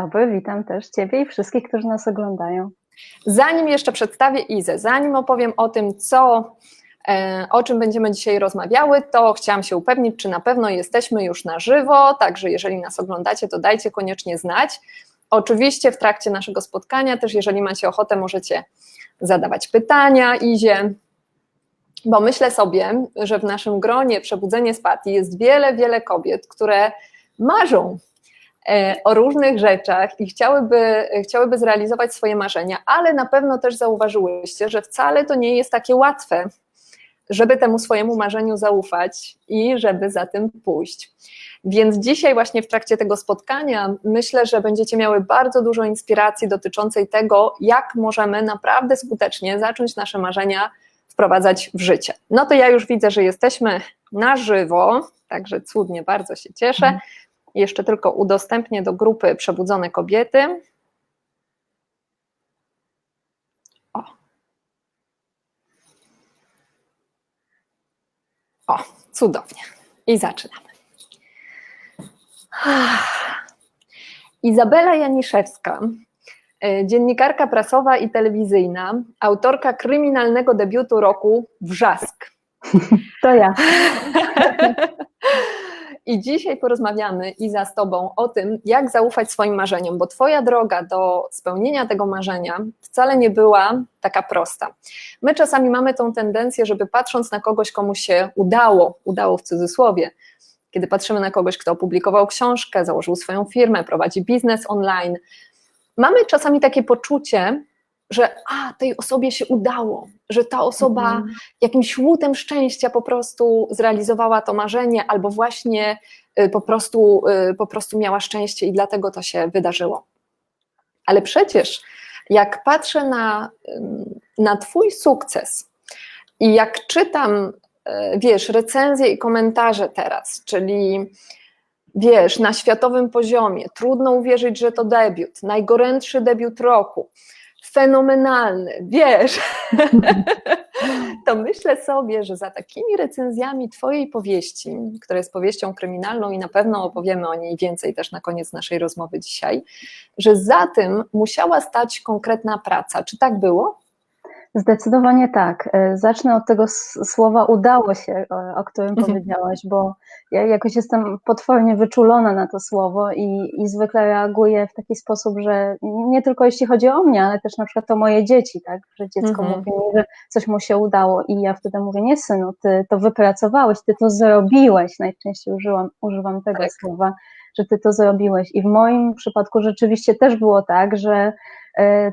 dobry, witam też Ciebie i wszystkich, którzy nas oglądają. Zanim jeszcze przedstawię Izę, zanim opowiem o tym, co, e, o czym będziemy dzisiaj rozmawiały, to chciałam się upewnić, czy na pewno jesteśmy już na żywo, także jeżeli nas oglądacie, to dajcie koniecznie znać. Oczywiście w trakcie naszego spotkania też, jeżeli macie ochotę, możecie zadawać pytania Izie, bo myślę sobie, że w naszym gronie Przebudzenie z Pati jest wiele, wiele kobiet, które marzą o różnych rzeczach i chciałyby, chciałyby zrealizować swoje marzenia, ale na pewno też zauważyłyście, że wcale to nie jest takie łatwe, żeby temu swojemu marzeniu zaufać i żeby za tym pójść. Więc dzisiaj, właśnie w trakcie tego spotkania, myślę, że będziecie miały bardzo dużo inspiracji dotyczącej tego, jak możemy naprawdę skutecznie zacząć nasze marzenia wprowadzać w życie. No to ja już widzę, że jesteśmy na żywo, także cudnie, bardzo się cieszę. Jeszcze tylko udostępnię do grupy Przebudzone Kobiety. O. O, cudownie. I zaczynamy. Izabela Janiszewska, e, dziennikarka prasowa i telewizyjna, autorka kryminalnego debiutu roku Wrzask. To ja. I dzisiaj porozmawiamy, Iza, z Tobą o tym, jak zaufać swoim marzeniom, bo Twoja droga do spełnienia tego marzenia wcale nie była taka prosta. My czasami mamy tą tendencję, żeby patrząc na kogoś, komu się udało, udało w cudzysłowie, kiedy patrzymy na kogoś, kto opublikował książkę, założył swoją firmę, prowadzi biznes online, mamy czasami takie poczucie, że a, tej osobie się udało, że ta osoba mhm. jakimś łutem szczęścia po prostu zrealizowała to marzenie, albo właśnie y, po prostu, y, po prostu miała szczęście i dlatego to się wydarzyło. Ale przecież, jak patrzę na, na Twój sukces i jak czytam, y, wiesz, recenzje i komentarze teraz, czyli wiesz, na światowym poziomie, trudno uwierzyć, że to debiut, najgorętszy debiut roku fenomenalny, wiesz, to myślę sobie, że za takimi recenzjami Twojej powieści, która jest powieścią kryminalną i na pewno opowiemy o niej więcej też na koniec naszej rozmowy dzisiaj, że za tym musiała stać konkretna praca. Czy tak było? Zdecydowanie tak. E, zacznę od tego słowa udało się, o którym mhm. powiedziałaś, bo ja jakoś jestem potwornie wyczulona na to słowo i, i zwykle reaguję w taki sposób, że nie tylko jeśli chodzi o mnie, ale też na przykład o moje dzieci, tak, że dziecko mhm. mówi mi, że coś mu się udało i ja wtedy mówię, nie synu, ty to wypracowałeś, ty to zrobiłeś, najczęściej użyłam, używam tego tak. słowa, że ty to zrobiłeś i w moim przypadku rzeczywiście też było tak, że E,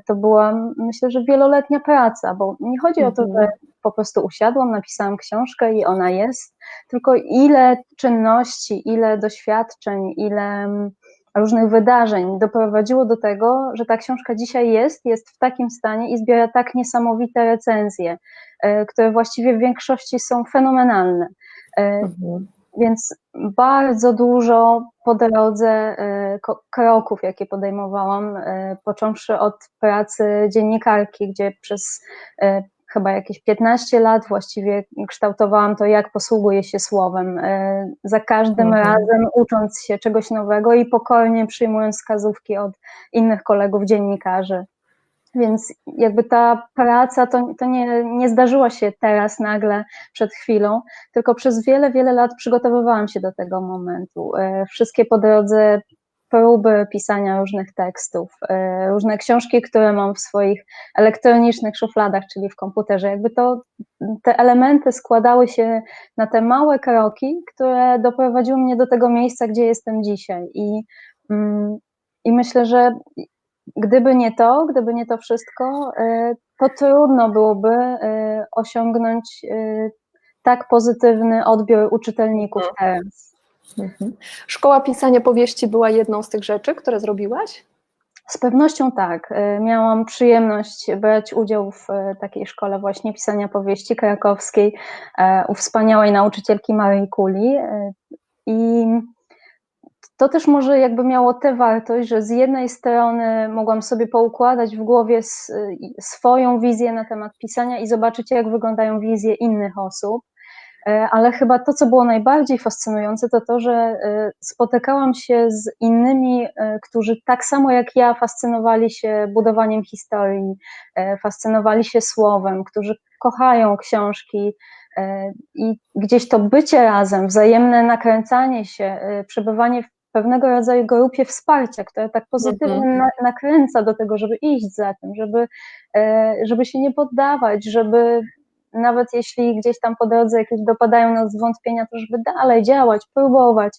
to była, myślę, że wieloletnia praca, bo nie chodzi o to, że mhm. po prostu usiadłam, napisałam książkę i ona jest, tylko ile czynności, ile doświadczeń, ile mm, różnych wydarzeń doprowadziło do tego, że ta książka dzisiaj jest, jest w takim stanie i zbiera tak niesamowite recenzje, e, które właściwie w większości są fenomenalne. E, mhm. Więc bardzo dużo po drodze e, kroków, jakie podejmowałam, e, począwszy od pracy dziennikarki, gdzie przez e, chyba jakieś 15 lat właściwie kształtowałam to, jak posługuje się słowem. Za każdym mhm. razem ucząc się czegoś nowego i pokornie przyjmując wskazówki od innych kolegów dziennikarzy. Więc jakby ta praca to, to nie, nie zdarzyła się teraz nagle, przed chwilą, tylko przez wiele, wiele lat przygotowywałam się do tego momentu. E, wszystkie po drodze próby pisania różnych tekstów, e, różne książki, które mam w swoich elektronicznych szufladach, czyli w komputerze. Jakby to, te elementy składały się na te małe kroki, które doprowadziły mnie do tego miejsca, gdzie jestem dzisiaj. I, mm, i myślę, że gdyby nie to, gdyby nie to wszystko, y, to trudno byłoby y, osiągnąć y, tak pozytywny odbiór u czytelników mhm. teraz. Mhm. Szkoła pisania powieści była jedną z tych rzeczy, które zrobiłaś? Z pewnością tak. Miałam przyjemność brać udział w takiej szkole właśnie pisania powieści krakowskiej u wspaniałej nauczycielki Marii Kuli. I to też może jakby miało tę wartość, że z jednej strony mogłam sobie poukładać w głowie swoją wizję na temat pisania i zobaczyć, jak wyglądają wizje innych osób. e, ale chyba to, co było najbardziej fascynujące, to to, że e, spotykałam się z innymi, e, którzy tak samo jak ja fascynowali się budowaniem historii, fascynowali się słowem, którzy kochają książki i gdzieś to bycie razem, wzajemne nakręcanie się, przebywanie w pewnego rodzaju grupie wsparcia, które tak pozytywnie mhm. na, nakręca do tego, żeby iść za tym, żeby, żeby się nie poddawać, żeby nawet jeśli gdzieś tam po drodze jakieś dopadają nas zwątpienia, to żeby dalej działać, próbować.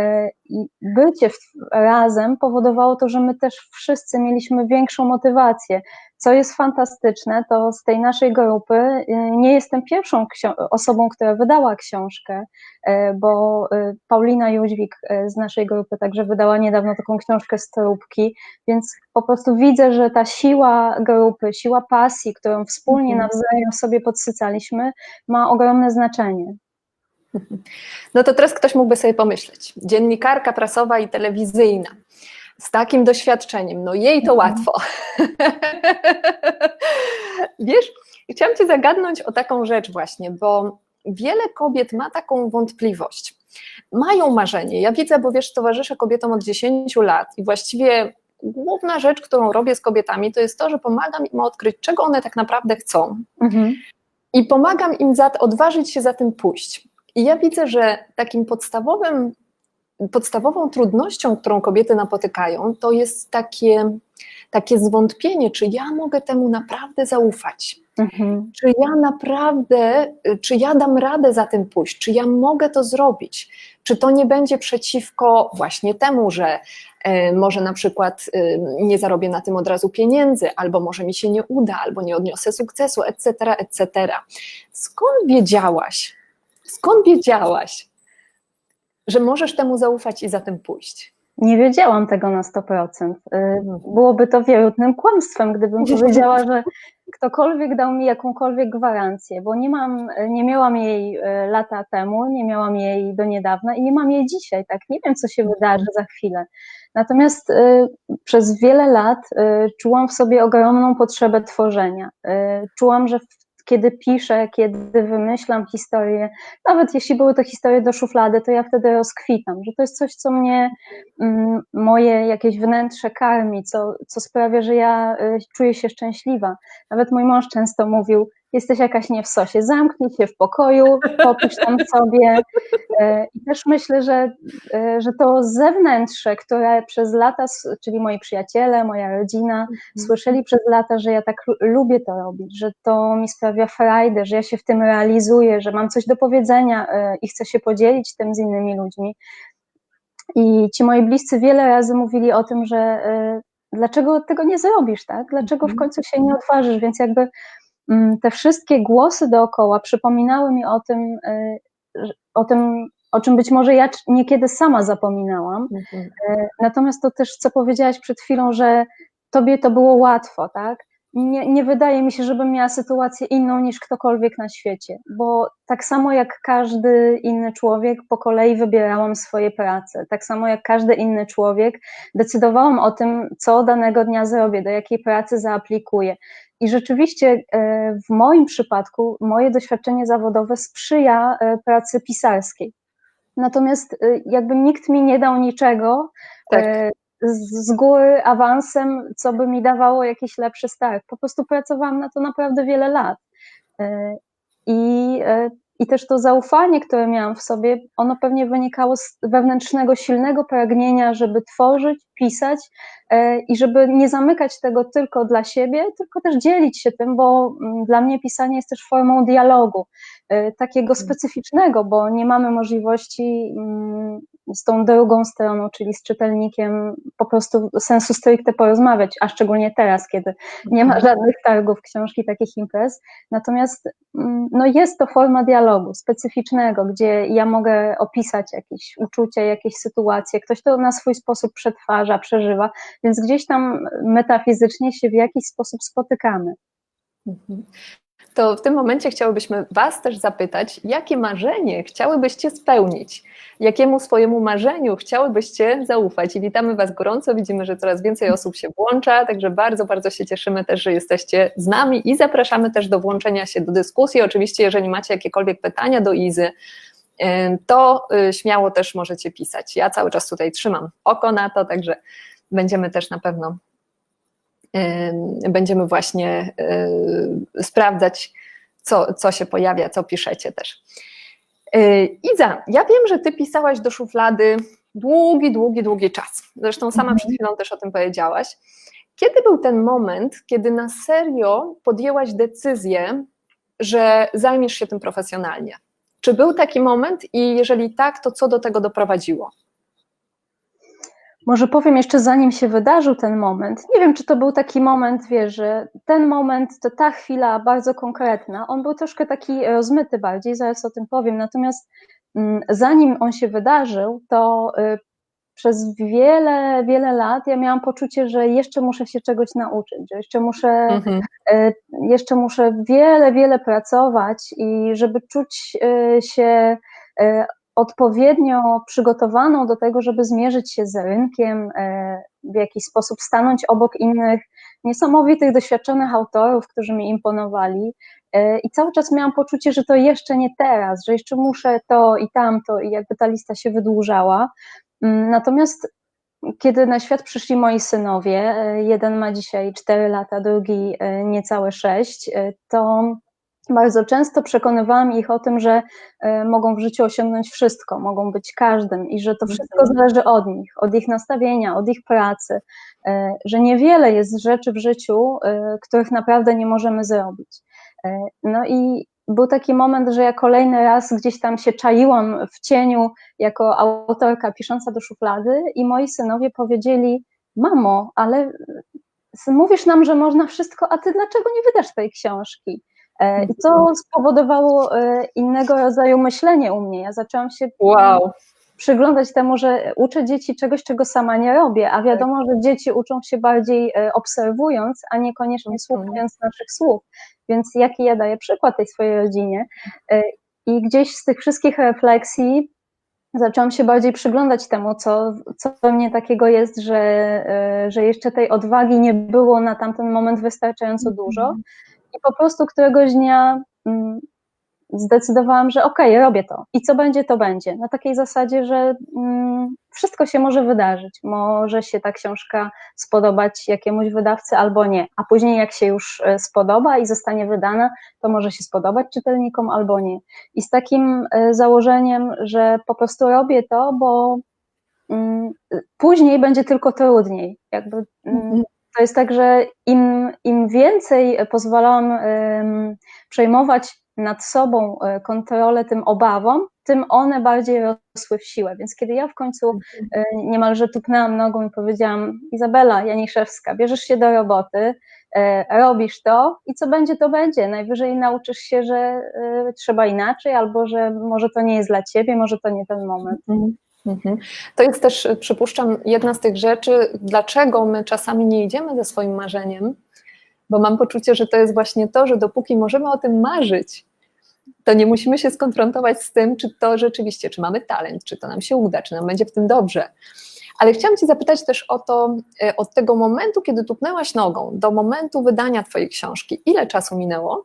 E, I bycie razem powodowało to, że my też wszyscy mieliśmy większą motywację. Co jest fantastyczne, to z tej naszej grupy y, nie jestem pierwszą osobą, która wydała książkę, y, bo Paulina Jóźwik z naszej grupy także wydała niedawno taką książkę z toróbki, więc po prostu widzę, że ta siła grupy, siła pasji, którą wspólnie mhm. nawzajem sobie podsycaliśmy, ma ogromne znaczenie. No to teraz ktoś mógłby sobie pomyśleć, dziennikarka prasowa i telewizyjna, z takim doświadczeniem, no jej to mhm. łatwo. Wiesz, chciałam Cię zagadnąć o taką rzecz właśnie, bo wiele kobiet ma taką wątpliwość. Mają marzenie. Ja widzę, bo wiesz, towarzyszę kobietom od 10 lat i właściwie główna rzecz, którą robię z kobietami, to jest to, że pomagam im odkryć, czego one tak naprawdę chcą. Mhm. I pomagam im za, odważyć się za tym pójść. I ja widzę, że takim podstawowym podstawową trudnością, którą kobiety napotykają, to jest takie, takie zwątpienie, czy ja mogę temu naprawdę zaufać. Mhm. Czy ja naprawdę, czy ja dam radę za tym pójść, czy ja mogę to zrobić, czy to nie będzie przeciwko właśnie temu, że y, może na przykład y, nie zarobię na tym od razu pieniędzy, albo może mi się nie uda, albo nie odniosę sukcesu, etc., etc. Skąd wiedziałaś, skąd wiedziałaś, że możesz temu zaufać i za tym pójść. Nie wiedziałam tego na 100%. Y, byłoby to wierutnym kłamstwem, gdybym powiedziała, że ktokolwiek dał mi jakąkolwiek gwarancję, bo nie mam, nie miałam jej y, lata temu, nie miałam jej do niedawna i nie mam jej dzisiaj, tak? Nie wiem, co się wydarzy za chwilę. Natomiast y, przez wiele lat czułam w sobie ogromną potrzebę tworzenia. Czułam, że kiedy piszę, kiedy wymyślam historie, nawet jeśli były to historie do szuflady, to ja wtedy rozkwitam, że to jest coś, co mnie, mm, moje jakieś wnętrze karmi, co, co sprawia, że ja y, czuję się szczęśliwa. Nawet mój mąż często mówił, jesteś jakaś nie w sosie, zamknij się w pokoju, popisz tam sobie. E, I też myślę, że, e, że to zewnętrze, które przez lata, czyli moi przyjaciele, moja rodzina, mhm. słyszeli przez lata, że ja tak lubię to robić, że to mi sprawia frajdę, że ja się w tym realizuję, że mam coś do powiedzenia e, i chcę się podzielić tym z innymi ludźmi. I ci moi bliscy wiele razy mówili o tym, że dlaczego tego nie zrobisz, tak? Dlaczego w mhm. końcu się nie odważysz? Więc jakby te wszystkie głosy dookoła przypominały mi o tym, y, o tym, o czym być może ja niekiedy sama zapominałam. Mhm. Y, natomiast to też, co powiedziałaś przed chwilą, że tobie to było łatwo, tak? Nie, nie wydaje mi się, żebym miała sytuację inną niż ktokolwiek na świecie, bo tak samo jak każdy inny człowiek, po kolei wybierałam swoje prace. Tak samo jak każdy inny człowiek, decydowałam o tym, co danego dnia zrobię, do jakiej pracy zaaplikuję. I rzeczywiście e, w moim przypadku moje doświadczenie zawodowe sprzyja e, pracy pisarskiej. Natomiast e, jakby nikt mi nie dał niczego tak. z góry awansem, co by mi dawało jakiś lepszy start. Po prostu pracowałam na to naprawdę wiele lat. I i też to zaufanie, które miałam w sobie, ono pewnie wynikało z wewnętrznego, silnego pragnienia, żeby tworzyć, pisać e, i żeby nie zamykać tego tylko dla siebie, tylko też dzielić się tym, bo mm, dla mnie pisanie jest też formą dialogu, e, takiego mhm. specyficznego, bo nie mamy możliwości mm, z tą drugą stroną, czyli z czytelnikiem, po prostu sensu stricte porozmawiać, a szczególnie teraz, kiedy nie ma mhm. żadnych targów książki, takich imprez. Natomiast mm, no jest to forma dialogu specyficznego, gdzie ja mogę opisać jakieś uczucia, jakieś sytuacje, ktoś to na swój sposób przetwarza, przeżywa, więc gdzieś tam metafizycznie się w jakiś sposób spotykamy. To w tym momencie chciałybyśmy Was też zapytać, jakie marzenie chciałybyście spełnić? Jakiemu swojemu marzeniu chciałybyście zaufać? I witamy Was gorąco. Widzimy, że coraz więcej osób się włącza, także bardzo, bardzo się cieszymy też, że jesteście z nami i zapraszamy też do włączenia się do dyskusji. Oczywiście, jeżeli macie jakiekolwiek pytania do Izy, to y, śmiało też możecie pisać. Ja cały czas tutaj trzymam oko na to, także będziemy też na pewno będziemy właśnie y, sprawdzać, co, co się pojawia, co piszecie też. Y, Iza, ja wiem, że ty pisałaś do szuflady długi, długi, długi czas. Zresztą sama przed chwilą też o tym powiedziałaś. Kiedy był ten moment, kiedy na serio podjęłaś decyzję, że zajmiesz się tym profesjonalnie? Czy był taki moment i jeżeli tak, to co do tego doprowadziło? Może powiem jeszcze zanim się wydarzył ten moment. Nie wiem, czy to był taki moment, wiesz, że ten moment to ta chwila bardzo konkretna. On był troszkę taki rozmyty bardziej, zaraz o tym powiem. Natomiast mm, zanim on się wydarzył, to y, przez wiele, wiele lat ja miałam poczucie, że jeszcze muszę się czegoś nauczyć, że jeszcze muszę, mhm. Y, jeszcze muszę wiele, wiele pracować i żeby czuć się odpowiednio przygotowaną do tego, żeby zmierzyć się z rynkiem, e, w jakiś sposób stanąć obok innych niesamowitych, doświadczonych autorów, którzy mi imponowali. E, I cały czas miałam poczucie, że to jeszcze nie teraz, że jeszcze muszę to i tamto, i jakby ta lista się wydłużała. Mm, natomiast kiedy na świat przyszli moi synowie, e, jeden ma dzisiaj 4 lata, drugi niecałe 6, to bardzo często przekonywałam ich o tym, że e, mogą w życiu osiągnąć wszystko, mogą być każdym i że to wszystko mhm. zależy od nich, od ich nastawienia, od ich pracy, e, że niewiele jest rzeczy w życiu, e, których naprawdę nie możemy zrobić. No i był taki moment, że ja kolejny raz gdzieś tam się czaiłam w cieniu jako autorka pisząca do szuflady i moi synowie powiedzieli, mamo, ale mówisz nam, że można wszystko, a ty dlaczego nie wydasz tej książki? E, I to spowodowało e, innego rodzaju myślenie u mnie. Ja zaczęłam się wow. przyglądać temu, że uczę dzieci czegoś, czego sama nie robię, a wiadomo, tak. że dzieci uczą się bardziej e, obserwując, a niekoniecznie mhm. słuchając naszych słów. Więc jaki ja daję przykład tej swojej rodzinie. I gdzieś z tych wszystkich refleksji zaczęłam się bardziej przyglądać temu, co, co we mnie takiego jest, że, że jeszcze tej odwagi nie było na tamten moment wystarczająco dużo. I po prostu któregoś dnia mm, zdecydowałam, że okej, okay, robię to i co będzie, to będzie. Na takiej zasadzie, że mm, wszystko się może wydarzyć. Może się ta książka spodobać jakiemuś wydawcy albo nie, a później jak się już e, spodoba i zostanie wydana, to może się spodobać czytelnikom albo nie. I z takim e, założeniem, że po prostu robię to, bo mm, później będzie tylko trudniej. Jakby mhm to jest tak, że im, im więcej pozwalam przejmować nad sobą e, kontrolę tym obawom, tym one bardziej rosły w siłę. Więc kiedy ja w końcu e, niemalże tupnęłam nogą i powiedziałam, Izabela Janiszewska, bierzesz się do roboty, e, robisz to i co będzie, to będzie. Najwyżej nauczysz się, że trzeba inaczej, albo że może to nie jest dla ciebie, może to nie ten moment. Mhm. To jest też, przypuszczam, jedna z tych rzeczy, dlaczego my czasami nie idziemy ze swoim marzeniem, bo mam poczucie, że to jest właśnie to, że dopóki możemy o tym marzyć, to nie musimy się skonfrontować z tym, czy to rzeczywiście, czy mamy talent, czy to nam się uda, czy nam będzie w tym dobrze. Ale chciałam Cię zapytać też o to, e, od tego momentu, kiedy tupnęłaś nogą, do momentu wydania Twojej książki. Ile czasu minęło?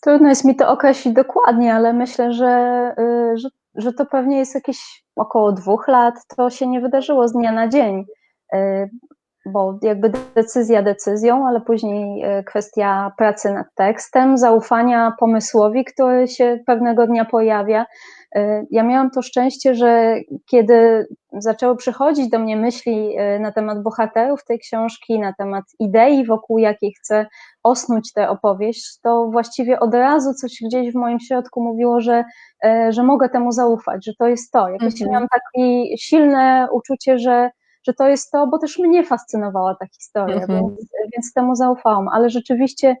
Trudno jest mi to określić dokładnie, ale myślę, że, y, że że to pewnie jest jakieś około dwóch lat, to się nie wydarzyło z dnia na dzień, y, bo jakby decyzja decyzją, ale później y, kwestia pracy nad tekstem, zaufania pomysłowi, który się pewnego dnia pojawia. Y, ja miałam to szczęście, że kiedy zaczęły przychodzić do mnie myśli na temat bohaterów tej książki, na temat idei, wokół jakiej chcę osnuć tę opowieść, to właściwie od razu coś gdzieś w moim środku mówiło, że E, że mogę temu zaufać, że to jest to. Jakoś mhm. miałam takie silne uczucie, że, że to jest to, bo też mnie fascynowała ta historia, mhm. więc, więc temu zaufałam. Ale rzeczywiście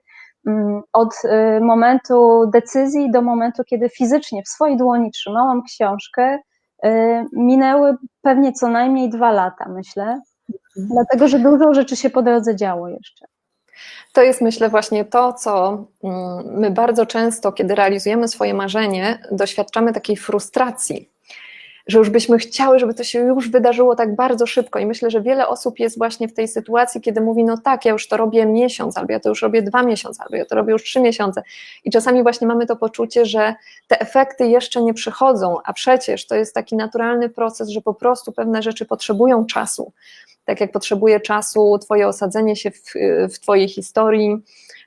od y, momentu decyzji do momentu, kiedy fizycznie w swojej dłoni trzymałam książkę, y, minęły pewnie co najmniej dwa lata, myślę, mhm. dlatego że dużo rzeczy się po drodze działo jeszcze. To jest myślę właśnie to, co mm, my bardzo często, kiedy realizujemy swoje marzenie, doświadczamy takiej frustracji, że już byśmy chciały, żeby to się już wydarzyło tak bardzo szybko. I myślę, że wiele osób jest właśnie w tej sytuacji, kiedy mówi: No tak, ja już to robię miesiąc, albo ja to już robię dwa miesiące, albo ja to robię już trzy miesiące. I czasami właśnie mamy to poczucie, że te efekty jeszcze nie przychodzą, a przecież to jest taki naturalny proces, że po prostu pewne rzeczy potrzebują czasu. Tak jak potrzebuje czasu Twoje osadzenie się w, w Twojej historii,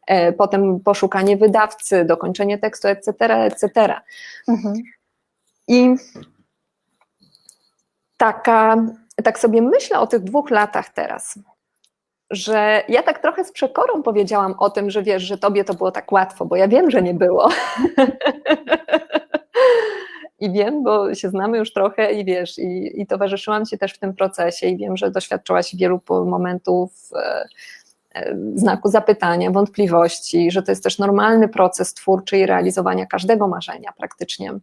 e, potem poszukanie wydawcy, dokończenie tekstu, etc., etc. Mhm. I taka, tak sobie myślę o tych dwóch latach teraz, że ja tak trochę z przekorą powiedziałam o tym, że wiesz, że tobie to było tak łatwo, bo ja wiem, że nie było. I wiem, bo się znamy już trochę i wiesz, i, i towarzyszyłam Ci też w tym procesie i wiem, że doświadczyłaś wielu momentów e, e, znaku zapytania, wątpliwości, że to jest też normalny proces twórczy i realizowania każdego marzenia praktycznie.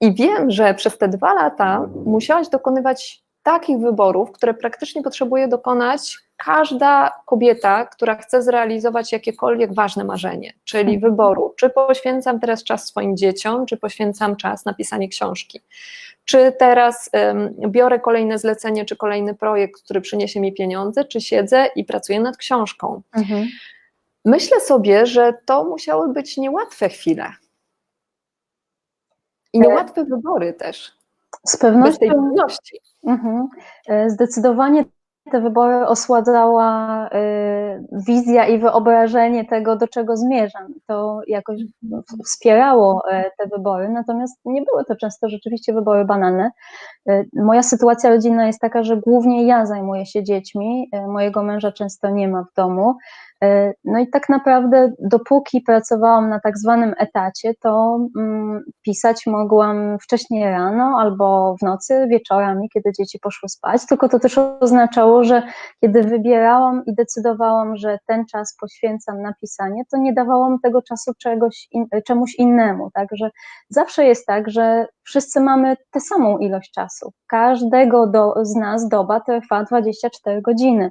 I wiem, że przez te dwa lata musiałaś dokonywać takich wyborów, które praktycznie potrzebuje dokonać każda kobieta, która chce zrealizować jakiekolwiek ważne marzenie, czyli mhm. wyboru, czy poświęcam teraz czas swoim dzieciom, czy poświęcam czas na pisanie książki, czy teraz um, biorę kolejne zlecenie, czy kolejny projekt, który przyniesie mi pieniądze, czy siedzę i pracuję nad książką. Mhm. Myślę sobie, że to musiały być niełatwe chwile. I niełatwe wybory też. Z pewnością. Bez tej pewności. Mhm. E, zdecydowanie te wybory osładzała y, wizja i wyobrażenie tego, do czego zmierzam. To jakoś wspierało y, te wybory, natomiast nie były to często rzeczywiście wybory banalne. Moja sytuacja rodzinna jest taka, że głównie ja zajmuję się dziećmi, mojego męża często nie ma w domu. E, no i tak naprawdę, dopóki pracowałam na tak zwanym etacie, to mm, pisać mogłam wcześniej rano albo w nocy, wieczorami, kiedy dzieci poszły spać. Tylko to też oznaczało, że kiedy wybierałam i decydowałam, że ten czas poświęcam na pisanie, to nie dawałam tego czasu czegoś in, czemuś innemu. Także zawsze jest tak, że wszyscy mamy tę samą ilość czasu. Każdego do, z nas doba trwa 24 godziny.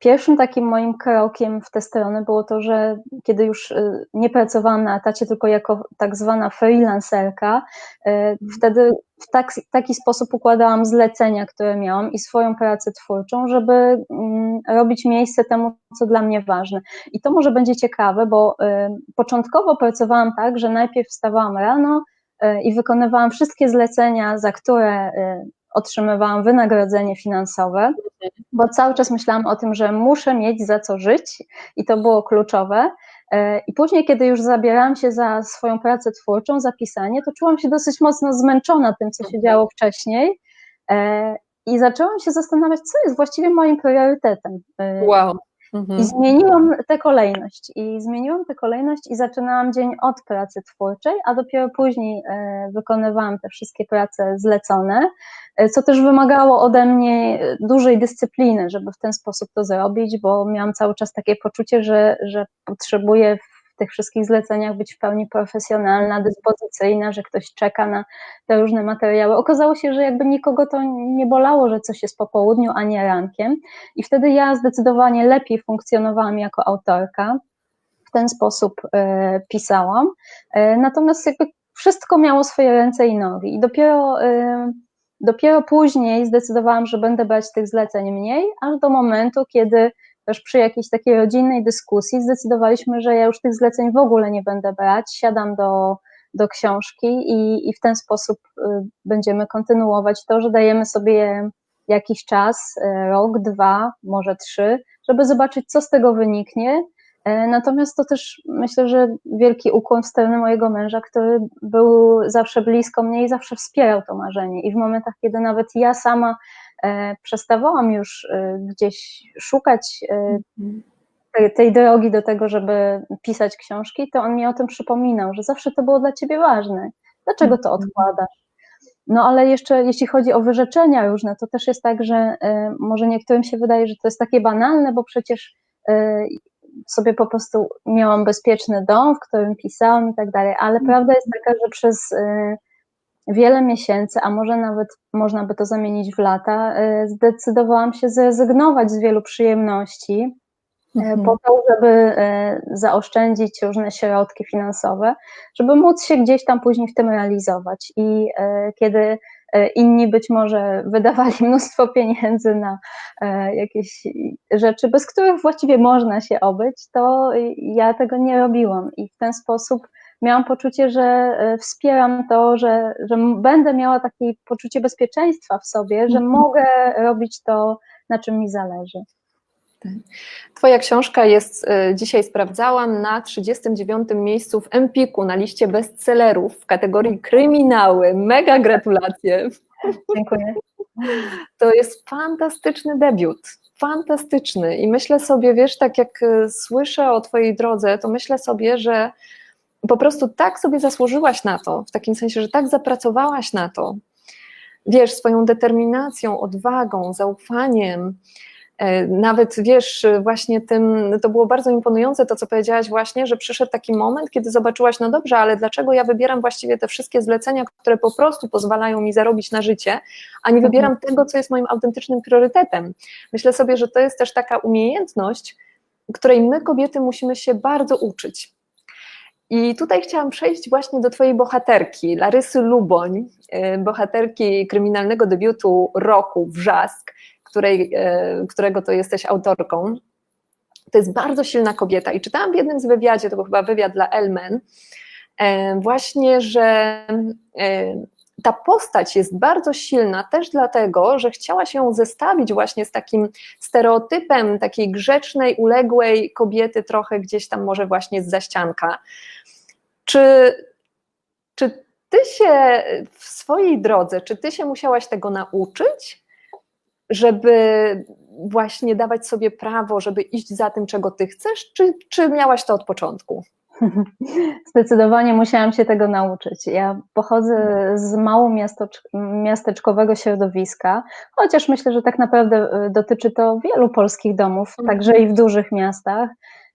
Pierwszym takim moim krokiem w tę stronę było to, że kiedy już y, nie pracowałam na etacie, tylko jako tak zwana freelancerka, y, wtedy w tak, taki sposób układałam zlecenia, które miałam i swoją pracę twórczą, żeby mm, robić miejsce temu, co dla mnie ważne. I to może będzie ciekawe, bo y, początkowo pracowałam tak, że najpierw wstawałam rano i wykonywałam wszystkie zlecenia, za które otrzymywałam wynagrodzenie finansowe, bo cały czas myślałam o tym, że muszę mieć za co żyć i to było kluczowe. E, I później, kiedy już zabierałam się za swoją pracę twórczą, za pisanie, to czułam się dosyć mocno zmęczona tym, co się działo wcześniej. E, I zaczęłam się zastanawiać, co jest właściwie moim priorytetem. E, wow. Mhm. I zmieniłam tę kolejność. I zmieniłam tę kolejność i zaczynałam dzień od pracy twórczej, a dopiero później wykonywałam te wszystkie prace zlecone. E, co też wymagało ode mnie dużej dyscypliny, żeby w ten sposób to zrobić, bo miałam cały czas takie poczucie, że, że potrzebuję tych wszystkich zleceniach być w pełni profesjonalna, dyspozycyjna, że ktoś czeka na te różne materiały. Okazało się, że jakby nikogo to nie bolało, że coś jest po południu, a nie rankiem. I wtedy ja zdecydowanie lepiej funkcjonowałam jako autorka. W ten sposób e, pisałam. E, natomiast jakby wszystko miało swoje ręce i nogi. I dopiero e, Dopiero później zdecydowałam, że będę brać tych zleceń mniej, aż do momentu, kiedy też przy jakiejś takiej rodzinnej dyskusji zdecydowaliśmy, że ja już tych zleceń w ogóle nie będę brać, siadam do, do książki i, i w ten sposób y, będziemy kontynuować to, że dajemy sobie jakiś czas, y, rok, dwa, może trzy, żeby zobaczyć, co z tego wyniknie natomiast to też myślę, że wielki ukłon w stronę mojego męża, który był zawsze blisko mnie i zawsze wspierał to marzenie. I w momentach, kiedy nawet ja sama e, przestawałam już e, gdzieś szukać tej, tej, drogi do tego, żeby pisać książki, to on mi o tym przypominał, że zawsze to było dla ciebie ważne. Dlaczego to mhm. odkładasz? No ale jeszcze jeśli chodzi o wyrzeczenia różne, to też jest tak, że może niektórym się wydaje, że to jest takie banalne, bo przecież sobie po prostu miałam bezpieczny dom, w którym pisałam i tak dalej, ale mhm. prawda jest taka, że przez y, wiele miesięcy, a może nawet można by to zamienić w lata, y, zdecydowałam się zrezygnować z wielu przyjemności, mhm. po to, żeby zaoszczędzić różne środki finansowe, żeby móc się gdzieś tam później w tym realizować. I kiedy inni być może wydawali mnóstwo pieniędzy na jakieś rzeczy, bez których właściwie można się obyć, to ja tego nie robiłam i w ten sposób miałam poczucie, że e, wspieram to, że, że będę miała takie poczucie bezpieczeństwa w sobie, że mhm. mogę robić to, na czym mi zależy. Twoja książka jest, e, dzisiaj sprawdzałam, na 39 miejscu w Empiku na liście bestsellerów w kategorii kryminały. Mega gratulacje. Dziękuję. To jest fantastyczny debiut. Fantastyczny. I myślę sobie, wiesz, tak jak e, słyszę o Twojej drodze, to myślę sobie, że po prostu tak sobie zasłużyłaś na to, w takim sensie, że tak zapracowałaś na to, wiesz, swoją determinacją, odwagą, zaufaniem, nawet wiesz, właśnie tym, to było bardzo imponujące to, co powiedziałaś właśnie, że przyszedł taki moment, kiedy zobaczyłaś, no dobrze, ale dlaczego ja wybieram właściwie te wszystkie zlecenia, które po prostu pozwalają mi zarobić na życie, a nie wybieram mhm. tego, co jest moim autentycznym priorytetem. Myślę sobie, że to jest też taka umiejętność, której my kobiety musimy się bardzo uczyć. I tutaj chciałam przejść właśnie do Twojej bohaterki, Larysy Luboń, y, bohaterki kryminalnego debiutu roku Wrzask, której, y, którego to jesteś autorką. To jest bardzo silna kobieta i czytałam w jednym z wywiadzie, to był chyba wywiad dla Elmen, y, właśnie, że ta postać jest bardzo silna też dlatego, że chciała się zestawić właśnie z takim stereotypem takiej grzecznej, uległej kobiety, trochę gdzieś tam może właśnie z zaścianka. Czy, czy ty się w swojej drodze, czy ty się musiałaś tego nauczyć, żeby właśnie dawać sobie prawo, żeby iść za tym, czego ty chcesz, czy, czy miałaś to od początku? Zdecydowanie musiałam się tego nauczyć. Ja pochodzę z mało miasteczkowego środowiska, chociaż myślę, że tak naprawdę y, dotyczy to wielu polskich domów, mhm. także i w dużych miastach.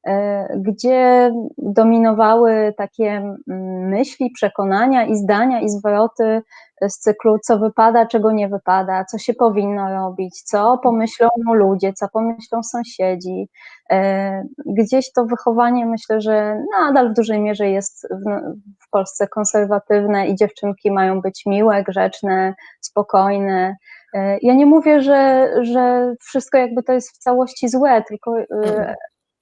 E, gdzie dominowały takie mm, myśli, przekonania i zdania i zwroty z cyklu, co wypada, czego nie wypada, co się powinno robić, co pomyślą ludzie, co pomyślą sąsiedzi. E, gdzieś to wychowanie myślę, że nadal w dużej mierze jest w Polsce konserwatywne i dziewczynki mają być miłe, grzeczne, spokojne. E, ja nie mówię, że, że wszystko jakby to jest w całości złe, tylko mhm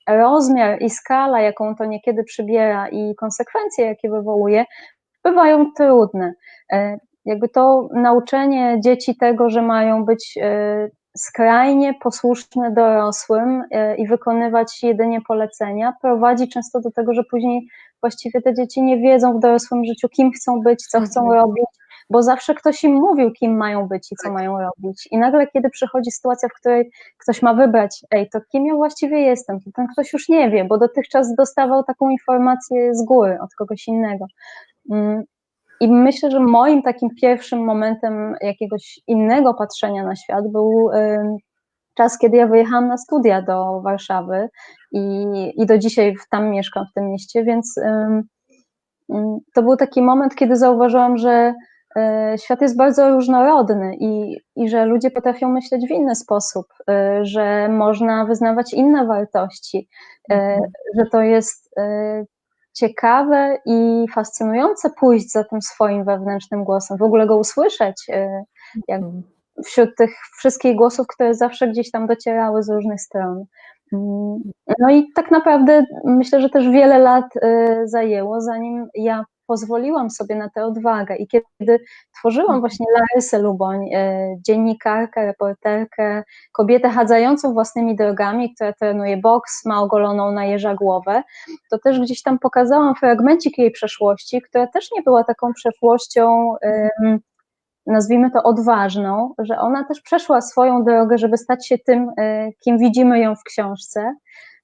rozmiar i skala, jaką to niekiedy przybiera i konsekwencje, jakie wywołuje, bywają trudne. E, jakby to nauczenie dzieci tego, że mają być e, skrajnie posłuszne dorosłym e, i wykonywać jedynie polecenia, prowadzi często do tego, że później właściwie te dzieci nie wiedzą w dorosłym życiu, kim chcą być, co chcą mhm. robić, bo zawsze ktoś im mówił, kim mają być i co tak. mają robić. I nagle, kiedy przychodzi sytuacja, w której ktoś ma wybrać, ej, to kim ja właściwie jestem, to ten ktoś już nie wie, bo dotychczas dostawał taką informację z góry od kogoś innego. Mm, I myślę, że moim takim pierwszym momentem jakiegoś innego patrzenia na świat był czas, kiedy ja wyjechałam na studia do Warszawy i, i do dzisiaj tam mieszkam w tym mieście, więc to był taki moment, kiedy zauważyłam, że świat jest bardzo różnorodny i, i że ludzie potrafią myśleć w inny sposób, e, że można wyznawać inne wartości, e, mhm. że to jest ciekawe i fascynujące pójść za tym swoim wewnętrznym głosem, w ogóle go usłyszeć, jak mhm. wśród tych wszystkich głosów, które zawsze gdzieś tam docierały z różnych stron. Mm, no i tak naprawdę myślę, że też wiele lat zajęło, zanim ja pozwoliłam sobie na tę odwagę i kiedy tworzyłam mhm. właśnie Larysę Luboń, e, dziennikarkę, reporterkę, kobietę chadzającą własnymi drogami, która trenuje boks, ma ogoloną na jeża głowę, to też gdzieś tam pokazałam fragmencik jej przeszłości, która też nie była taką przeszłością nazwijmy to odważną, że ona też przeszła swoją drogę, żeby stać się tym, e, kim widzimy ją w książce.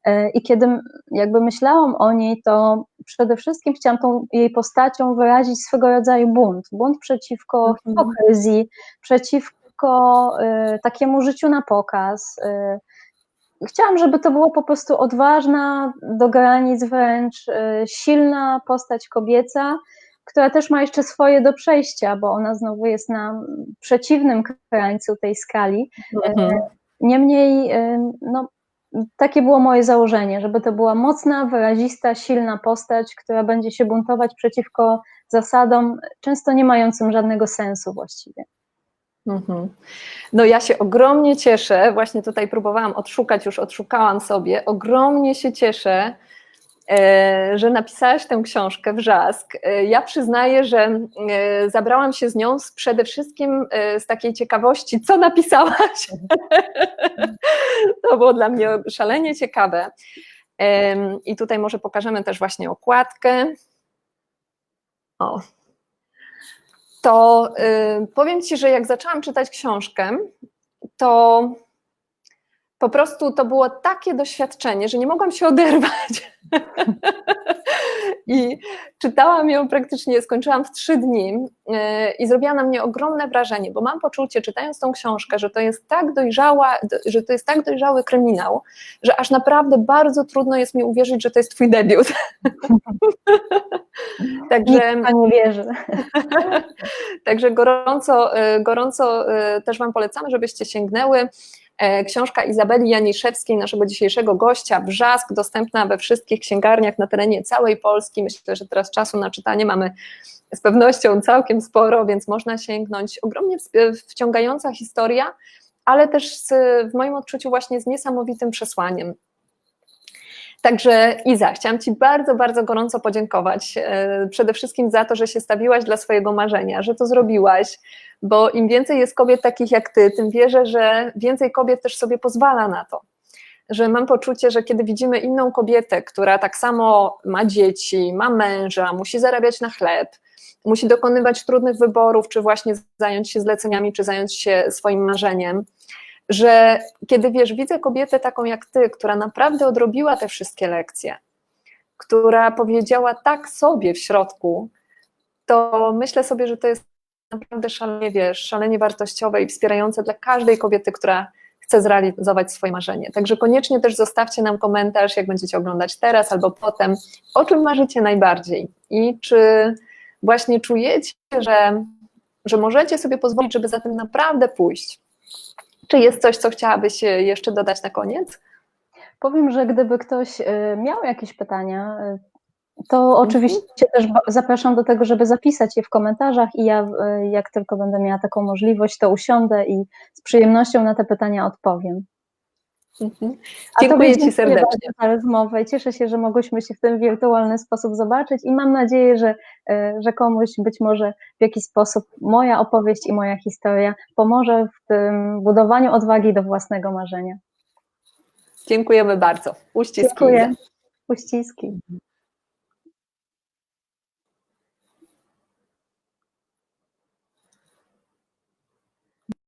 E, I kiedy jakby myślałam o niej, to przede wszystkim chciałam tą jej postacią wyrazić swego rodzaju bunt. Bunt przeciwko mhm. hipokryzji, przeciwko y, takiemu życiu na pokaz. Y, chciałam, żeby to było po prostu odważna, do granic wręcz y, silna postać kobieca, która też ma jeszcze swoje do przejścia, bo ona znowu jest na przeciwnym krańcu tej skali. Mhm. Niemniej, no, takie było moje założenie, żeby to była mocna, wyrazista, silna postać, która będzie się buntować przeciwko zasadom, często nie mającym żadnego sensu właściwie. Mhm. No ja się ogromnie cieszę, właśnie tutaj próbowałam odszukać, już odszukałam sobie, ogromnie się cieszę, że napisałaś tę książkę Wrzask. E, ja przyznaję, że e, zabrałam się z nią przede wszystkim z takiej ciekawości, co napisałaś. To było dla mnie szalenie ciekawe. I tutaj może pokażemy też właśnie okładkę. O, to powiem Ci, że jak zaczęłam czytać książkę, to po prostu to było takie doświadczenie, że nie mogłam się oderwać. I czytałam ją praktycznie, skończyłam w trzy dni yy, i zrobiła na mnie ogromne wrażenie, bo mam poczucie, czytając tą książkę, że to jest tak dojrzała, że to jest tak dojrzały kryminał, że aż naprawdę bardzo trudno jest mi uwierzyć, że to jest twój debiut. Także nie wierzy. Także gorąco, yy, gorąco yy, też Wam polecamy, żebyście sięgnęły. E, książka Izabeli Janiszewskiej, naszego dzisiejszego gościa, Brzask, dostępna we wszystkich księgarniach na terenie całej Polski. Myślę, że teraz czasu na czytanie mamy z pewnością całkiem sporo, więc można sięgnąć. Ogromnie wciągająca historia, ale też z, w moim odczuciu właśnie z niesamowitym przesłaniem. Także Iza, chciałam Ci bardzo, bardzo gorąco podziękować. E, przede wszystkim za to, że się stawiłaś dla swojego marzenia, że to zrobiłaś, bo im więcej jest kobiet takich jak Ty, tym wierzę, że więcej kobiet też sobie pozwala na to. Że mam poczucie, że kiedy widzimy inną kobietę, która tak samo ma dzieci, ma męża, musi zarabiać na chleb, musi dokonywać trudnych wyborów, czy właśnie zająć się zleceniami, czy zająć się swoim marzeniem, że kiedy wiesz, widzę kobietę taką jak ty, która naprawdę odrobiła te wszystkie lekcje, która powiedziała tak sobie w środku, to myślę sobie, że to jest naprawdę szalenie, wiesz, szalenie wartościowe i wspierające dla każdej kobiety, która chce zrealizować swoje marzenie. Także koniecznie też zostawcie nam komentarz, jak będziecie oglądać teraz albo potem, o czym marzycie najbardziej i czy właśnie czujecie, że, że możecie sobie pozwolić, żeby za tym naprawdę pójść. Czy jest coś, co chciałabyś jeszcze dodać na koniec? Powiem, że gdyby ktoś y, miał jakieś pytania, y, to mhm. oczywiście też zapraszam do tego, żeby zapisać je w komentarzach i ja, jak tylko będę miała taką możliwość, to usiądę i z przyjemnością na te pytania odpowiem. Mhm. Dziękuję Ci serdecznie za rozmowę. Cieszę się, że mogłyśmy się w ten wirtualny sposób zobaczyć i mam nadzieję, że, e, że komuś być może w jakiś sposób moja opowieść i moja historia pomoże w tym budowaniu odwagi do własnego marzenia. Dziękujemy bardzo. Uściski. Dziękuję. Uściski.